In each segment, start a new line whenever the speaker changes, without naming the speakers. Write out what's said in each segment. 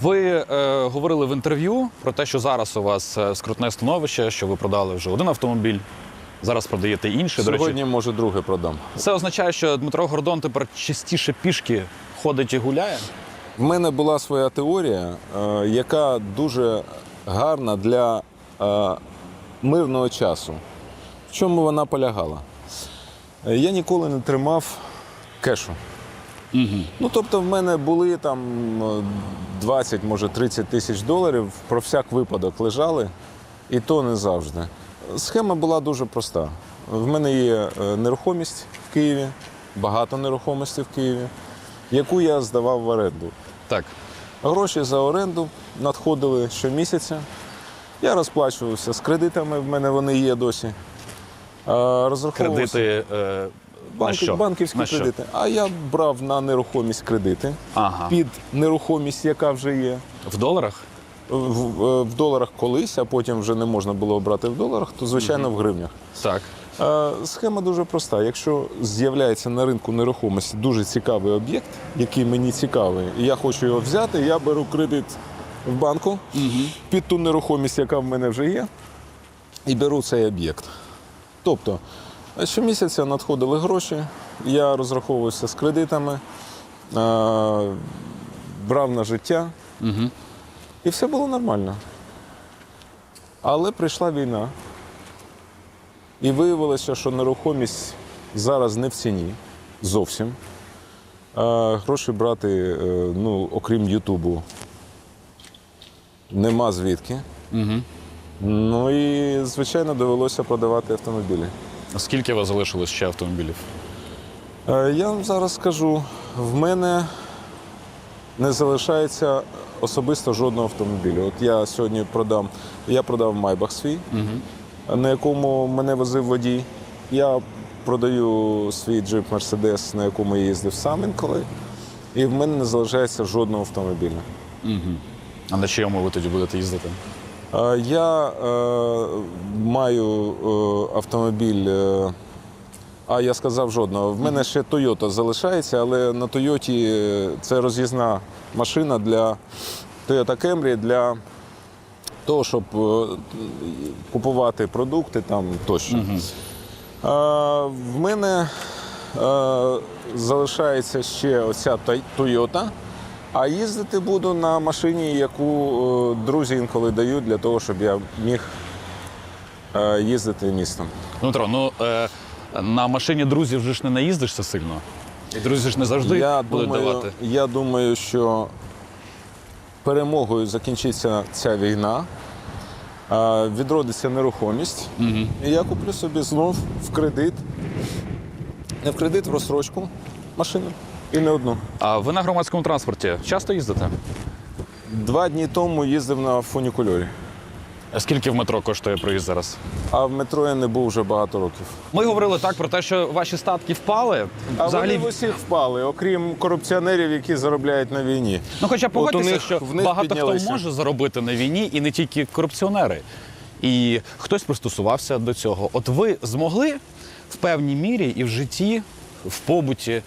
Ви е, говорили в інтерв'ю про те, що зараз у вас е, скрутне становище, що ви продали вже один автомобіль, зараз продаєте інший. До речі,
Сьогодні, може, друге продам.
це означає, що Дмитро Гордон тепер частіше пішки ходить і гуляє.
В мене була своя теорія, е, яка дуже гарна для е, мирного часу. В чому вона полягала? Е, Я ніколи не тримав кешу. Ну, тобто, в мене були там е, 20, може 30 тисяч доларів, про всяк випадок лежали, і то не завжди. Схема була дуже проста. В мене є е, нерухомість в Києві, багато нерухомості в Києві, яку я здавав в оренду.
Так,
Гроші за оренду надходили щомісяця. Я розплачувався з кредитами, в мене вони є досі. Розраховувався
кредити е,
банки-
що?
банківські
на що?
кредити. А я брав на нерухомість кредити
Ага.
під нерухомість, яка вже є.
В доларах?
В, в- в доларах колись, а потім вже не можна було брати в доларах, то звичайно в гривнях.
Так.
Е, Схема дуже проста. Якщо з'являється на ринку нерухомості дуже цікавий об'єкт, який мені цікавий, і я хочу його взяти, я беру кредит в банку під ту нерухомість, яка в мене вже є, і беру цей об'єкт. Тобто, е, щомісяця надходили гроші, я розраховувався з кредитами, е, брав на життя, і все було нормально. Але прийшла війна. І виявилося, що нерухомість зараз не в ціні зовсім. А гроші брати, е, ну, окрім Ютубу, нема звідки.
Угу.
Ну і, звичайно, довелося продавати автомобілі.
Скільки у вас залишилось ще автомобілів?
Е, Я вам зараз скажу, в мене не залишається особисто жодного автомобіля. От я сьогодні продам, я продав Майбах свій, на якому мене возив водій. Я продаю свій джип Мерседес, на якому я їздив сам інколи. І в мене не залишається жодного автомобіля.
А на чому ви тоді будете їздити?
Я е, маю е, автомобіль. е, а я сказав жодного. В мене ще Toyota залишається, але на е, це роз'їзна машина для Toyota Camry для того, щоб купувати продукти там тощо. Е, В мене е, залишається ще оця Той- Toyota, а їздити буду на машині, яку е, друзі інколи дають для того, щоб я міг е, їздити містом.
Дмитро, ну е, на машині друзів же ж не наїздишся сильно. І друзі ж не завжди
Я
будуть
думаю,
давати.
я думаю, що перемогою закінчиться ця війна, відродиться нерухомість, і я куплю собі знов в кредит, не в кредит, в розсрочку машину. І не одну.
А ви на громадському транспорті часто їздите?
Два дні тому їздив на фунікульорі,
А Скільки в метро коштує проїзд зараз?
а в метро я не був вже багато років.
Ми говорили так про те, що ваші статки впали.
А
Взагалі,
вони в усіх впали, окрім корупціонерів, які заробляють на війні.
ну хоча погодьтеся,
них-
що
в них
багато
піднялися.
хто може заробити на війні, і не тільки корупціонери. І хтось пристосувався до цього. От ви змогли в певній мірі і в житті, в побуті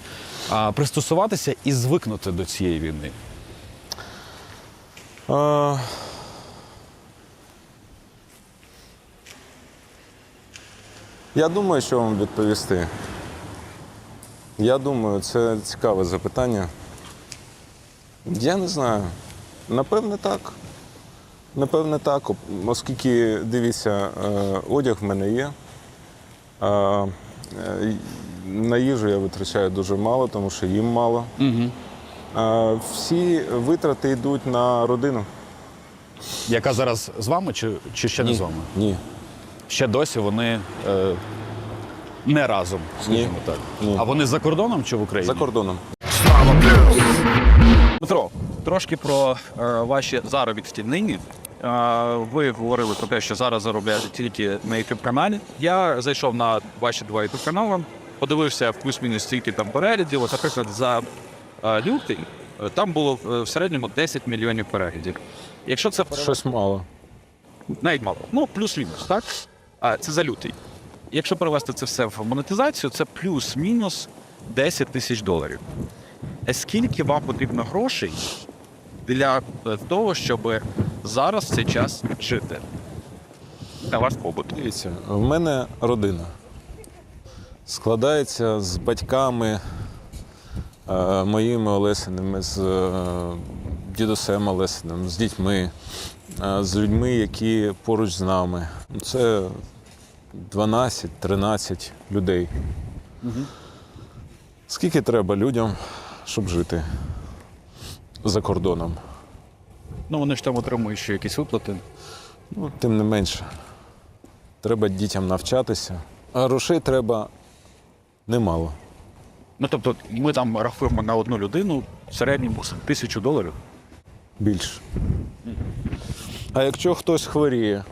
пристосуватися і звикнути до цієї війни.
А... Я думаю, що вам відповісти. Я думаю, це цікаве запитання. Я не знаю. Напевне, так. Напевне, так, оскільки, дивіться, е, одяг в мене є. Е, На їжу я витрачаю дуже мало, тому що їм мало.
Угу.
А, Всі витрати йдуть на родину.
Яка зараз з вами чи, чи ще не з вами?
Ні.
Ще досі вони е, не разом, скажімо так.
Ні.
А вони за кордоном чи в Україні?
За кордоном.
Дмитро, трошки про е, ваші заробітки нині. Е, ви говорили про те, що зараз заробляєте тільки на youtube каналі. Я зайшов на ваші два youtube канали, подивився плюс-мінус стільки там переглядів. От, наприклад, за е, лютий е, там було е, в середньому 10 мільйонів переглядів. Якщо це
Щось мало.
навіть мало, ну плюс-мінус, так? А це за лютий. Якщо перевести це все в монетизацію, це плюс-мінус 10 тисяч доларів. скільки вам потрібно грошей для того, щоб зараз в цей час жити? На ваш побут.
Дивіться, в мене родина складається з батьками е, моїми Олесиними, з е, дідусем Олесиним, з дітьми, е, з людьми, які поруч з нами. Це 12-13 людей. Скільки треба людям, щоб жити за кордоном?
Ну вони ж там отримують ще якісь виплати.
Ну, тим не менше, треба дітям навчатися, а грошей треба немало.
Ну тобто, ми там рахуємо на одну людину в середньому тисячу доларів.
Більше. А якщо хтось хворіє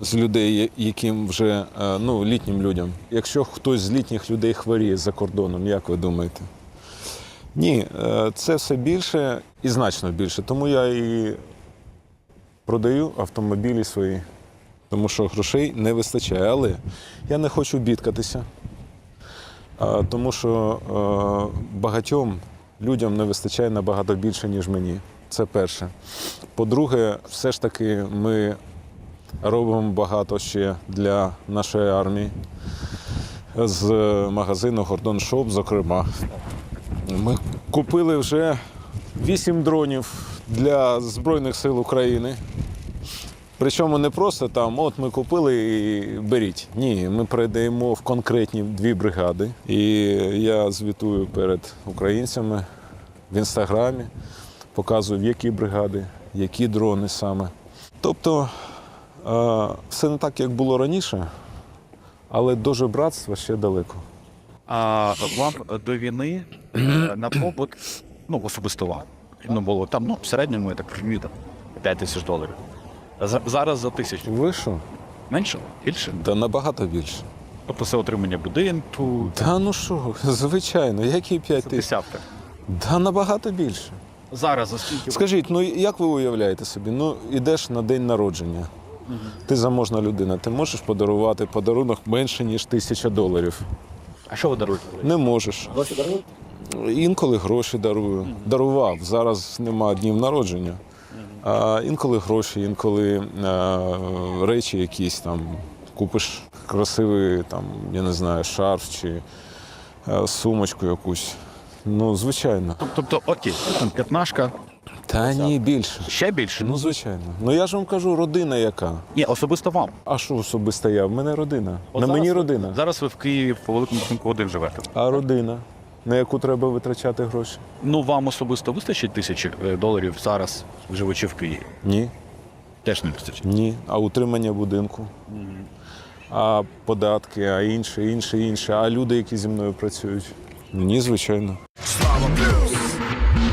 з людей, яким вже е, ну, літнім людям, якщо хтось з літніх людей хворіє за кордоном, як ви думаєте? Ні, е, це все більше і значно більше. Тому я і продаю автомобілі свої, тому що грошей не вистачає. Але я не хочу бідкатися, тому що багатьом людям не вистачає набагато більше, ніж мені. Це перше. По-друге, все ж таки ми робимо багато ще для нашої армії. З магазину Гордон Шоп, зокрема. Ми купили вже вісім дронів для Збройних сил України. Причому не просто там, от ми купили і беріть. Ні, ми передаємо в конкретні дві бригади. І я звітую перед українцями в інстаграмі, показую, в які бригади, які дрони саме. Тобто е, все не так, як було раніше, але до жебратства ще далеко.
А вам до війни е, на побут, ну особисто вам, ну було там, ну в середньому, я так розумію, там 5 тисяч доларів. За- Зараз за тисячу.
Ви що?
Менше? Більше?
Та набагато більше.
Тобто це отримання будинку,
Та ну що, звичайно, які 5 тисяч?
десятка.
Та набагато більше.
Зараз за скільки?
Скажіть, ну як ви уявляєте собі? Ну, ідеш на день народження. Ти заможна людина, ти можеш подарувати подарунок менше, ніж тисяча доларів.
А що ви даруєте?
Не можеш.
Гроші даруєте?
Інколи гроші дарую. Дарував. Зараз нема днів народження. Інколи гроші, інколи е, речі якісь там. Купиш красивий, там, я не знаю, шарф чи е, сумочку якусь. Ну, звичайно.
Тобто, окей, там п'ятнашка,
Та ні, більше.
ще більше.
Ну, звичайно. Ну я ж вам кажу, родина яка.
Ні, особисто вам.
А що особисто я? В мене родина.
От
на
зараз
мені родина.
Зараз ви в Києві по великому рахунку один живете.
А родина, на яку треба витрачати гроші?
Ну вам особисто вистачить тисячі е, доларів зараз, живучи в Києві?
Ні.
Теж не вистачить.
Ні. А утримання будинку, а податки, а інше, інше, інше. А люди, які зі мною працюють. Ні, звичайно.
Слава плюс,